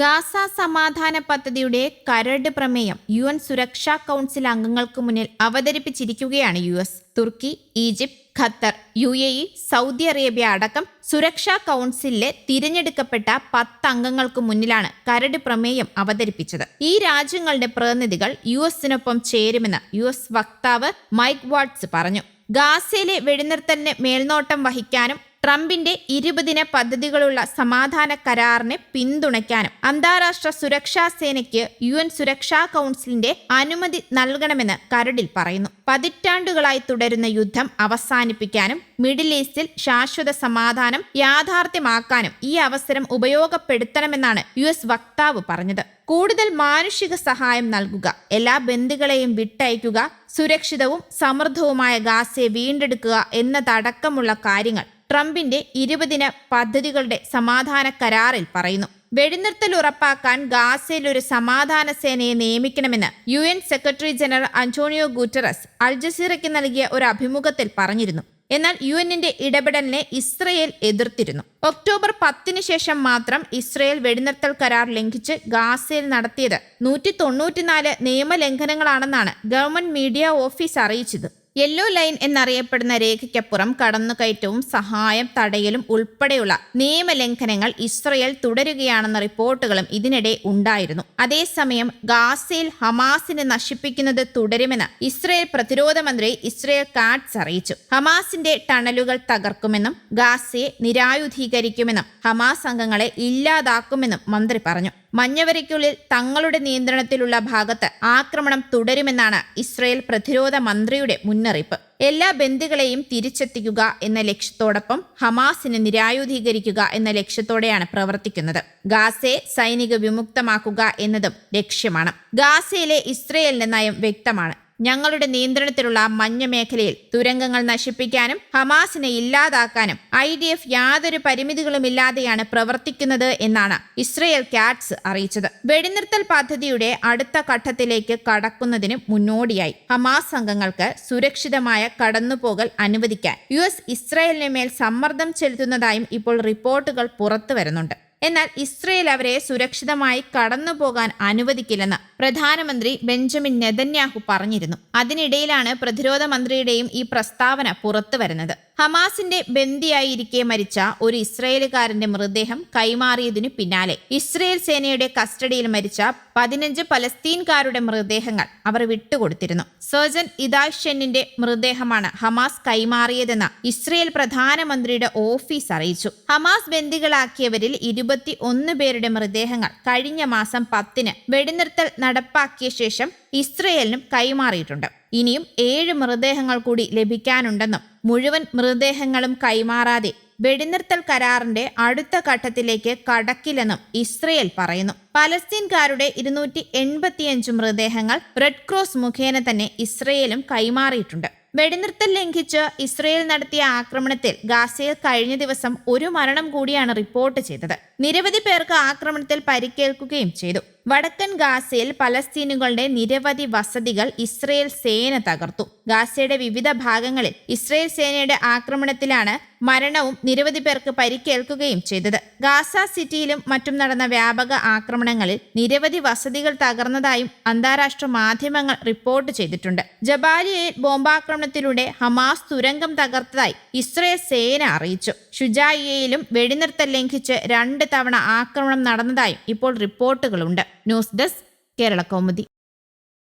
Gaza സമാധാന പദ്ധതിയുടെ കരട് പ്രമേയം യു എൻ സുരക്ഷാ കൗൺസിൽ അംഗങ്ങൾക്ക് മുന്നിൽ അവതരിപ്പിച്ചിരിക്കുകയാണ് U S. Turkey Egypt Qatar U A E Saudi Arabia അടക്കം സുരക്ഷാ കൗൺസിലിലെ തിരഞ്ഞെടുക്കപ്പെട്ട പത്ത് അംഗങ്ങൾക്ക് മുന്നിലാണ് കരട് പ്രമേയം അവതരിപ്പിച്ചത്. ഈ രാജ്യങ്ങളുടെ പ്രതിനിധികൾ യു എസിനൊപ്പം ചേരുമെന്ന് യു എസ് വക്താവ് മൈക്ക് വാട്സ് പറഞ്ഞു. ഗാസയിലെ വെടിനിർത്തലിന് മേൽനോട്ടം വഹിക്കാനും ട്രംപിന്റെ ഇരുപതിന പദ്ധതികളുള്ള സമാധാന കരാറിനെ പിന്തുണയ്ക്കാനും അന്താരാഷ്ട്ര സുരക്ഷാ സേനയ്ക്ക് യു എൻ സുരക്ഷാ കൗൺസിലിന്റെ അനുമതി നൽകണമെന്ന് കരടിൽ പറയുന്നു. പതിറ്റാണ്ടുകളായി തുടരുന്ന യുദ്ധം അവസാനിപ്പിക്കാനും മിഡിൽ ഈസ്റ്റിൽ ശാശ്വത സമാധാനം യാഥാർത്ഥ്യമാക്കാനും ഈ അവസരം ഉപയോഗപ്പെടുത്തണമെന്നാണ് യു എസ് വക്താവ് പറഞ്ഞത്. കൂടുതൽ മാനുഷിക സഹായം നൽകുക എല്ലാ ബന്ധുക്കളെയും വിട്ടയക്കുക സുരക്ഷിതവും സമൃദ്ധവുമായ ഗാസയെ വീണ്ടെടുക്കുക എന്നതടക്കമുള്ള കാര്യങ്ങൾ ട്രംപിന്റെ ഇരുപതിന പദ്ധതികളുടെ സമാധാന കരാറിൽ പറയുന്നു. വെടിനിർത്തൽ ഉറപ്പാക്കാൻ ഗാസയിൽ ഒരു സമാധാന സേനയെ നിയമിക്കണമെന്ന് U N secretary general Antonio Guterres അൽ ജസീറയ്ക്ക് നൽകിയ ഒരു അഭിമുഖത്തിൽ പറഞ്ഞിരുന്നു. എന്നാൽ യു എന്നിന്റെ ഇടപെടലിനെ ഇസ്രയേൽ എതിർത്തിരുന്നു. ഒക്ടോബർ പത്തിന് ശേഷം മാത്രം ഇസ്രയേൽ വെടിനിർത്തൽ കരാർ ലംഘിച്ച് ഗാസയിൽ നടത്തിയത് നൂറ്റി തൊണ്ണൂറ്റിനാല് നിയമലംഘനങ്ങളാണെന്നാണ് ഗവൺമെന്റ് മീഡിയ ഓഫീസ് അറിയിച്ചത്. യെല്ലോ ലൈൻ എന്നറിയപ്പെടുന്ന രേഖയ്ക്കപ്പുറം കടന്നുകയറ്റവും സഹായം തടയലും ഉൾപ്പെടെയുള്ള നിയമലംഘനങ്ങൾ ഇസ്രയേൽ തുടരുകയാണെന്ന റിപ്പോർട്ടുകളും ഇതിനിടെ ഉണ്ടായിരുന്നു. അതേസമയം ഗാസയിൽ ഹമാസിനെ നശിപ്പിക്കുന്നത് തുടരുമെന്ന് ഇസ്രയേൽ പ്രതിരോധ മന്ത്രി ഇസ്രയേൽ കാട്സ് അറിയിച്ചു. ഹമാസിന്റെ ടണലുകൾ തകർക്കുമെന്നും ഗാസയെ നിരായുധീകരിക്കുമെന്നും ഹമാസ് അംഗങ്ങളെ ഇല്ലാതാക്കുമെന്നും മന്ത്രി പറഞ്ഞു. മഞ്ഞവരയ്ക്കുള്ളിൽ തങ്ങളുടെ നിയന്ത്രണത്തിലുള്ള ഭാഗത്ത് ആക്രമണം തുടരുമെന്നാണ് ഇസ്രയേൽ പ്രതിരോധ മന്ത്രിയുടെ മുന്നറിയിപ്പ്. എല്ലാ ബന്ധുക്കളെയും തിരിച്ചെത്തിക്കുക എന്ന ലക്ഷ്യത്തോടൊപ്പം ഹമാസിനെ നിരായുധീകരിക്കുക എന്ന ലക്ഷ്യത്തോടെയാണ് പ്രവർത്തിക്കുന്നത്. ഗാസയെ സൈനിക വിമുക്തമാക്കുക എന്നതും ലക്ഷ്യമാണ്. ഗാസയിലെ ഇസ്രയേലിന്റെ നയം വ്യക്തമാണ്. ഞങ്ങളുടെ നിയന്ത്രണത്തിലുള്ള മഞ്ഞ മേഖലയിൽ തുരങ്കങ്ങൾ നശിപ്പിക്കാനും ഹമാസിനെ ഇല്ലാതാക്കാനും ഐ ഡി എഫ് യാതൊരു പരിമിതികളുമില്ലാതെയാണ് പ്രവർത്തിക്കുന്നത് എന്നാണ് ഇസ്രയേൽ കാറ്റ്സ് അറിയിച്ചത്. വെടിനിർത്തൽ പദ്ധതിയുടെ അടുത്ത ഘട്ടത്തിലേക്ക് കടക്കുന്നതിന് മുന്നോടിയായി ഹമാസ് അംഗങ്ങൾക്ക് സുരക്ഷിതമായ കടന്നുപോകൽ അനുവദിക്കാൻ യു എസ് ഇസ്രയേലിന് മേൽ സമ്മർദ്ദം ചെലുത്തുന്നതായും ഇപ്പോൾ റിപ്പോർട്ടുകൾ പുറത്തു വരുന്നുണ്ട്. എന്നാൽ ഇസ്രയേൽ അവരെ സുരക്ഷിതമായി കടന്നു പോകാൻ അനുവദിക്കില്ലെന്ന് പ്രധാനമന്ത്രി ബെഞ്ചമിൻ നെതന്യാഹു പറഞ്ഞിരുന്നു. അതിനിടയിലാണ് പ്രതിരോധ മന്ത്രിയുടെയും ഈ പ്രസ്താവന പുറത്തു വരുന്നത് ഹമാസിന്റെ ബന്ദിയായിരിക്കെ മരിച്ച ഒരു ഇസ്രയേലുകാരന്റെ മൃതദേഹം കൈമാറിയതിനു പിന്നാലെ. ഇസ്രയേൽ സേനയുടെ കസ്റ്റഡിയിൽ മരിച്ച പതിനഞ്ച് പലസ്തീൻകാരുടെ മൃതദേഹങ്ങൾ അവർ വിട്ടുകൊടുത്തിരുന്നു. സർജൻ ഇദാഷെന്നിന്റെ മൃതദേഹമാണ് ഹമാസ് കൈമാറിയതെന്ന് ഇസ്രയേൽ പ്രധാനമന്ത്രിയുടെ ഓഫീസ് അറിയിച്ചു. ഹമാസ് ബന്ദികളാക്കിയവരിൽ ഇരുപത്തി ഒന്ന് പേരുടെ മൃതദേഹങ്ങൾ കഴിഞ്ഞ മാസം പത്തിന് വെടിനിർത്തൽ നടപ്പാക്കിയ ശേഷം ഇസ്രയേലിനും കൈമാറിയിട്ടുണ്ട്. ഇനിയും ഏഴ് മൃതദേഹങ്ങൾ കൂടി ലഭിക്കാനുണ്ടെന്നും മുഴുവൻ മൃതദേഹങ്ങളും കൈമാറാതെ വെടിനിർത്തൽ കരാറിന്റെ അടുത്ത ഘട്ടത്തിലേക്ക് കടക്കില്ലെന്നും ഇസ്രയേൽ പറയുന്നു. പലസ്തീൻകാരുടെ ഇരുന്നൂറ്റി എൺപത്തിയഞ്ച് മൃതദേഹങ്ങൾ റെഡ് ക്രോസ് മുഖേന തന്നെ ഇസ്രയേലും കൈമാറിയിട്ടുണ്ട്. വെടിനിർത്തൽ ലംഘിച്ച് ഇസ്രയേൽ നടത്തിയ ആക്രമണത്തിൽ ഗാസയിൽ കഴിഞ്ഞ ദിവസം ഒരു മരണം കൂടിയാണ് റിപ്പോർട്ട് ചെയ്തത്. നിരവധി പേർക്ക് ആക്രമണത്തിൽ പരിക്കേൽക്കുകയും ചെയ്തു. വടക്കൻ ഗാസയിൽ പലസ്തീനുകളുടെ നിരവധി വസതികൾ ഇസ്രയേൽ സേന തകർത്തു. ഗാസയുടെ വിവിധ ഭാഗങ്ങളിൽ ഇസ്രയേൽ സേനയുടെ ആക്രമണത്തിലാണ് മരണവും നിരവധി പേർക്ക് പരിക്കേൽക്കുകയും ചെയ്തത്. ഗാസ സിറ്റിയിലും മറ്റും നടന്ന വ്യാപക ആക്രമണങ്ങളിൽ നിരവധി വസതികൾ തകർന്നതായും അന്താരാഷ്ട്ര മാധ്യമങ്ങൾ റിപ്പോർട്ട് ചെയ്തിട്ടുണ്ട്. ജബാലിയയിൽ ബോംബാക്രമണത്തിലൂടെ ഹമാസ് തുരങ്കം തകർത്തതായി ഇസ്രയേൽ സേന അറിയിച്ചു. ഷുജായിയയിലും വെടിനിർത്തൽ ലംഘിച്ച് രണ്ട് തവണ ആക്രമണം നടന്നതായും ഇപ്പോൾ റിപ്പോർട്ടുകളുണ്ട്. News desk Kerala Kaumudi.